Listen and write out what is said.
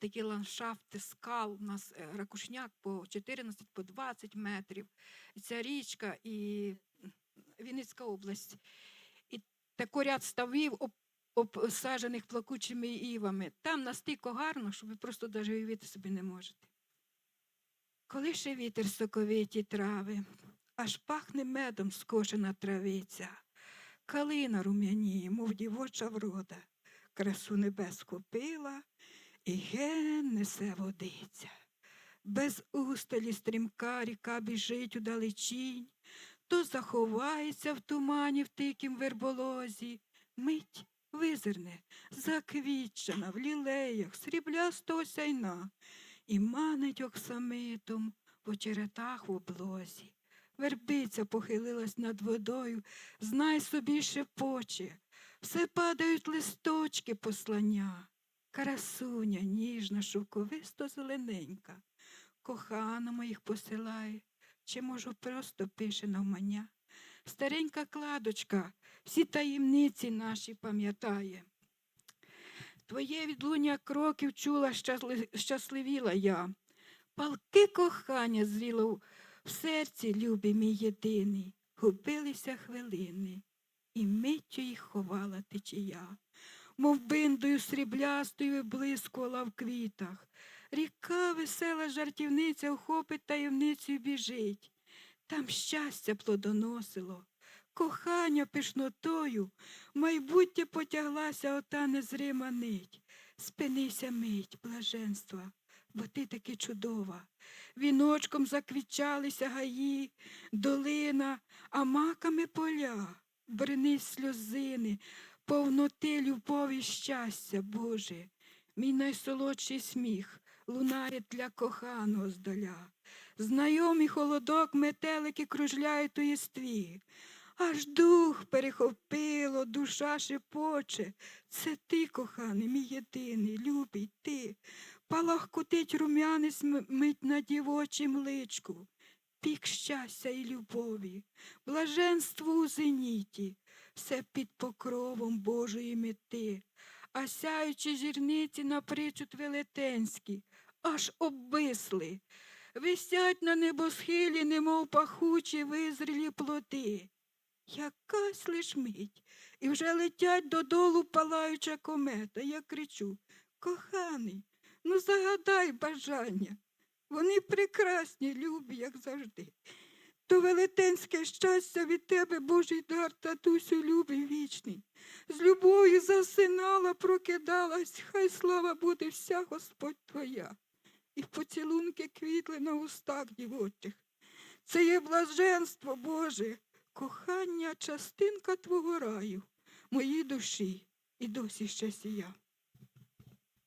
такі ландшафти скал, у нас е, ракушняк по 14, по 20 метрів, ця річка і Вінницька область. І такий ряд ставів обсаджених плакучими івами. Там настільки гарно, що ви просто навіть уявити собі не можете. Коли ще вітер соковиті трави, аж пахне медом скошена травиця, калина рум'яніє, мов дівоча врода, красу небес купила, і ген несе водиця. Без усталі стрімка ріка біжить у далечінь, то заховається в тумані в тикім верболозі, мить визирне, заквітчена в лілеях, сріблястого сяйна, і манить оксамитом в очеретах в облозі. Вербиця похилилась над водою, знай собі шепоче, все падають листочки послання. Красуня ніжна, шовковисто зелененька, кохана моїх посилає, чи, може, просто пише навмання. Старенька кладочка всі таємниці наші пам'ятає. Твоє відлуння кроків чула, щасливіла я. Палки кохання зріло в серці, любий мій єдиний. Губилися хвилини, і миттю їх ховала течія. Мов биндою сріблястою блискувала в квітах. Ріка весела жартівниця вхопить таємницю біжить. Там щастя плодоносило, кохання пишнотою, майбуття потяглася ота незрима нить. Спинися мить, блаженства, бо ти таки чудова. Віночком заквічалися гаї, долина, а маками поля, бринись сльозини, повноти любові щастя, Боже. Мій найсолодший сміх лунає для коханого здаля. Знайомий холодок метелики кружляють у єстві. Аж дух перехопило, душа шепоче. Це ти, коханий, мій єдиний, любий ти. Палахкотить рум'янець мить на дівочім личку. Пік щастя і любові, блаженство у зеніті, все під покровом Божої мети, а сяючі зірниці напричуд велетенські, аж обвисли, висять на небосхилі, немов пахучі визрілі плоди. Якась лиш мить, і вже летять додолу палаюча комета. Я кричу Коханий, ну загадай бажання. Вони прекрасні, любі, як завжди. То велетенське щастя від тебе, Божий дар, татусю, любий вічний. З любов'ю засинала, прокидалась, хай слава буде вся Господь твоя. І поцілунки квітли на устах дівочих. Це є блаженство Боже, кохання, частинка твого раю, моїй душі і досі ще сія.